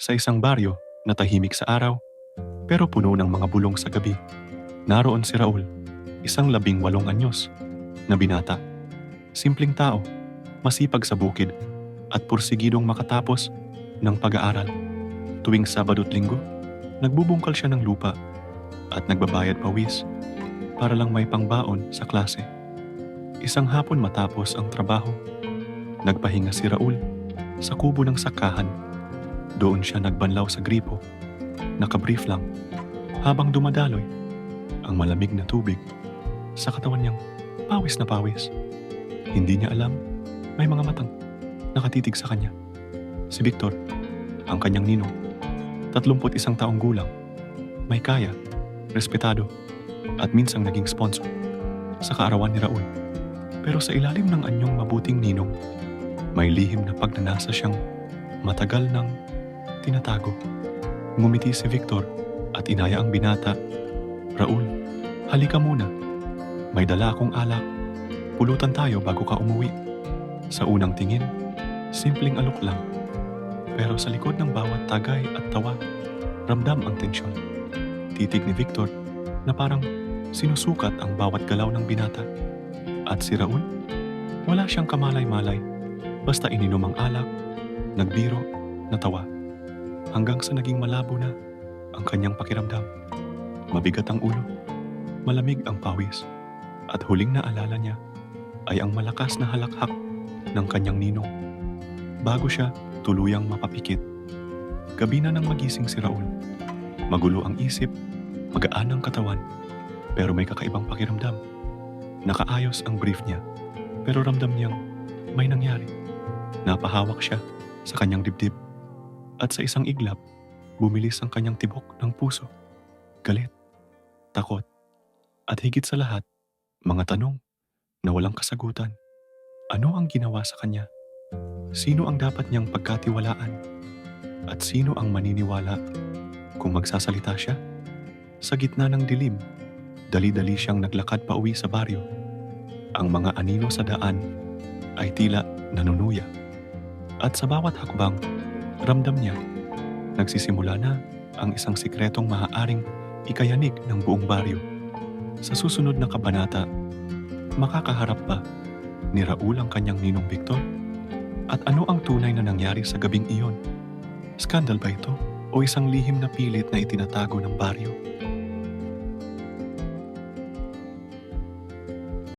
Sa isang baryo na tahimik sa araw, pero puno ng mga bulong sa gabi, naroon si Raul, isang labing walong anyos na binata. Simpleng tao, masipag sa bukid, at pursigidong makatapos ng pag-aaral. Tuwing Sabado't Linggo, nagbubungkal siya ng lupa at nagbabayad pawis para lang may pangbaon sa klase. Isang hapon matapos ang trabaho, nagpahinga si Raul sa kubo ng sakahan. Doon siya nagbanlaw sa gripo, nakabrief lang, habang dumadaloy ang malamig na tubig sa katawan niyang pawis na pawis. Hindi niya alam, may mga matang nakatitig sa kanya. Si Victor, ang kanyang ninong, 31 taong gulang, may kaya, respetado, at minsang naging sponsor sa kaarawan ni Raul. Pero sa ilalim ng anyong mabuting ninong, may lihim na pagnanasa siyang matagal nang tinatago. Ngumiti si Victor at inaya ang binata. Raul, halika muna. May dala akong alak. Pulutan tayo bago ka umuwi. Sa unang tingin, simpleng alok lang. Pero sa likod ng bawat tagay at tawa, ramdam ang tensyon. Titig ni Victor na parang sinusukat ang bawat galaw ng binata. At si Raul, wala siyang kamalay-malay. Basta ininom ang alak, nagbiro, natawa. Hanggang sa naging malabo na ang kanyang pakiramdam. Mabigat ang ulo, malamig ang pawis, at huling naalala niya ay ang malakas na halakhak ng kanyang ninong. Bago siya tuluyang mapapikit. Gabi na nang magising si Raul. Magulo ang isip, magaan ang katawan, pero may kakaibang pakiramdam. Nakaayos ang brief niya, pero ramdam niyang may nangyari. Napahawak siya sa kanyang dibdib at sa isang iglap, bumilis ang kanyang tibok ng puso. Galit, takot, at higit sa lahat, mga tanong na walang kasagutan. Ano ang ginawa sa kanya? Sino ang dapat niyang pagkatiwalaan? At sino ang maniniwala kung magsasalita siya? Sa gitna ng dilim, dali-dali siyang naglakad pa uwi sa baryo. Ang mga anino sa daan ay tila nanunuya. At sa bawat hakbang, ramdam niya, nagsisimula na ang isang sikretong maaaring ikayanig ng buong baryo. Sa susunod na kabanata, makakaharap ba ni Raul ang kanyang ninong Victor? At ano ang tunay na nangyari sa gabing iyon? Skandal ba ito o isang lihim na pilit na itinatago ng baryo?